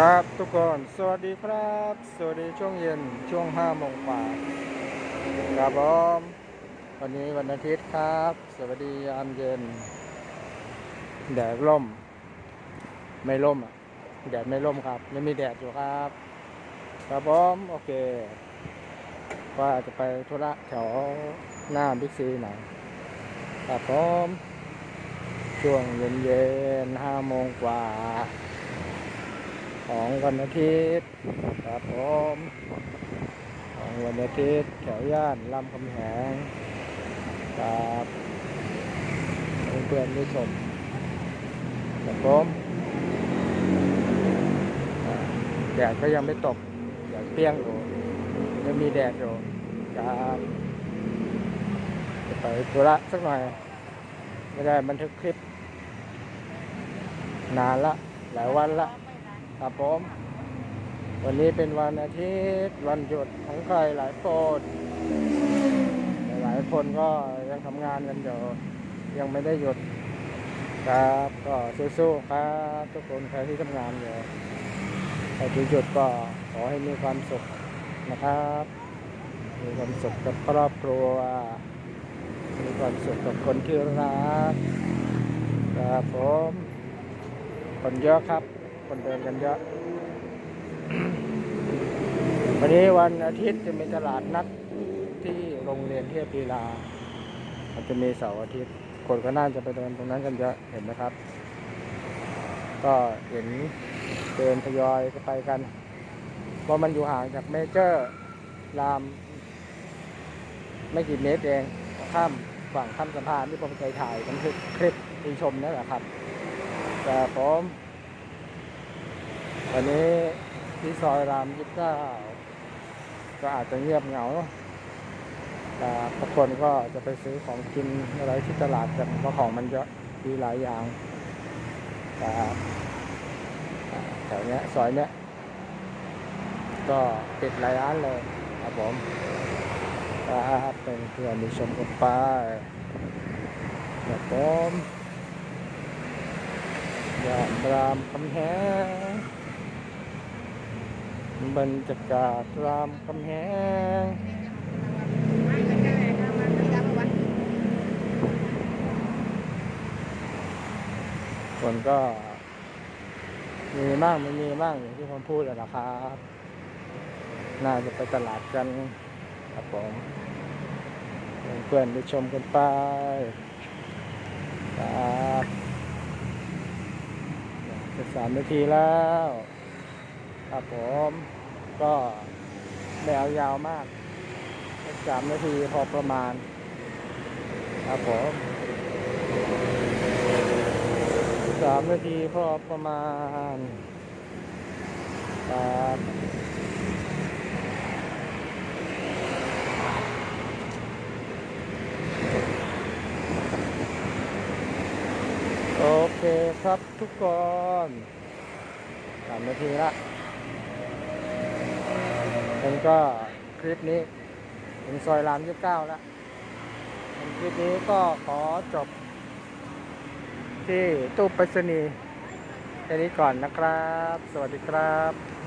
ครับทุกคน สวัสดีครับ สวัสดีช่วงเย็นช่วงห้าโมงกว่าครับผมวันนี้วันอาทิตย์ครับ สวัสดียามเย็น แดดร่ม ไม่ร่มอะแดดไม่ร่มครับไม่มีแดดอยู่ครับ ครับผมโอเคว่าจะไปธุระแถวหน้าบิ๊กซีหน่อยครับผมช่วงเย็นเย็นๆห้าโมงกว่า ของวันอาทิตย์ครับผมของวันอาทิตย์แถวย่านลำคำแหงครับเพื่อนๆผู้ชมครับผมแดดก็ยังไม่ตกแดดเปรี้ยงอยู่ยังมีแดดอยู่ครับจะไปธุระสักหน่อย ไม่ได้บันทึกคลิป นานละ หลายวันละ ครับผม วันนี้เป็นวันอาทิตย์วันหยุดของใครหลายคนหลายคนก็ยังทำงานกันอยู่ยังไม่ได้หยุดครับก็สู้ๆครับทุกคนใครที่ทำงานอยู่ใครที่หยุดก็ขอให้มีความสุขนะครับ มีความสุขกับครอบครัว มีความสุขกับคนที่รักครับผมคนเยอะครับ คนเดินกันเยอะ วันนี้วันอาทิตย์จะมีตลาดนัดที่โรงเรียนเทพลีลามันจะมีเสาร์อาทิตย์ คนก็น่าจะไปเดินตรงนั้นกันเยอะเห็นไหมครับ ก็เห็นเดินทยอยไปกันเพราะมันอยู่ห่างจากเมเจอร์ราม ไม่กี่เมตรเองข้ามฝั่งข้ามสะพานที่ผมเคยถ่ายบันทึกคลิปให้ชมนั่นแหละครับ แต่ผม วันนี้ที่ซอยรามยี่สิบเก้าก็อาจจะเงียบเหงาแต่บางคนก็จะไปซื้อของกินอะไรที่ตลาดกันเพราะของมันเยอะมีหลายอย่างแต่แถวเนี้ยซอยเนี้ยก็ปิดหลายร้านเลยครับผมครับเป็นเพื่อนที่ชมกันไปครับผมยานรามคำแหง บรรยากาศรามคำแหงคนก็ มีมากไม่มีมากอย่างที่ผมพูดแหละครับ น่าจะไปตลาดกันครับผมเพื่อนๆไปชมกันไปครับจะสามนาทีแล้ว ครับผม ก็ไม่เอยาวมากสามนาทีพอประมาณ ครับผมสามนาทีพอประมาณครับโอเคครับทุกคนสามนาทีละ ผมก็คลิปนี้ถึงซอยรามยี่สิบเก้าแล้วคลิปนี้ก็ขอจบ ที่ตู้ไปรษณีย์แค่นี้ก่อนนะครับ สวัสดีครับ